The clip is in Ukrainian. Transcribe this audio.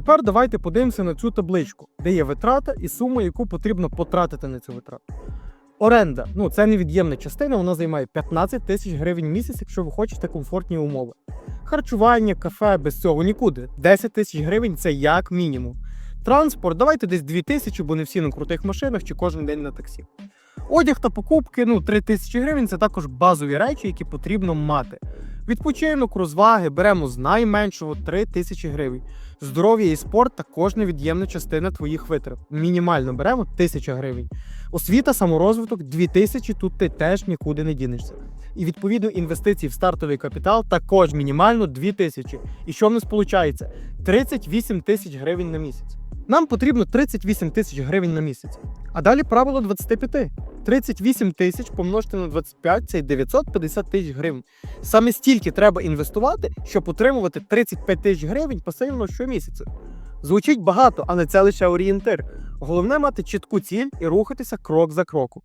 Тепер давайте подивимося на цю табличку, де є витрата і сума, яку потрібно потратити на цю витрату. Оренда ну це невід'ємна частина, вона займає 15 тисяч гривень в місяць, якщо ви хочете комфортні умови. Харчування, кафе без цього нікуди. 10 тисяч гривень це як мінімум. Транспорт, давайте десь 2 тисячі, бо не всі на крутих машинах чи кожен день на таксі. Одяг та покупки, ну 3 тисячі гривень це також базові речі, які потрібно мати. Відпочинок, розваги беремо з найменшого 3 тисячі гривень. Здоров'я і спорт також невід'ємна частина твоїх витрат. Мінімально беремо 1000 гривень. Освіта, саморозвиток 2000, тут ти теж нікуди не дінешся. І відповідно інвестиції в стартовий капітал також мінімально 2000. І що в нас виходить? 38 тисяч гривень на місяць. Нам потрібно 38 тисяч гривень на місяць. А далі правило 25. 38 тисяч помножити на 25 це 950 тисяч гривень. Саме стільки треба інвестувати, щоб отримувати 35 тисяч гривень пасивно щомісяця. Звучить багато, але це лише орієнтир. Головне мати чітку ціль і рухатися крок за кроком.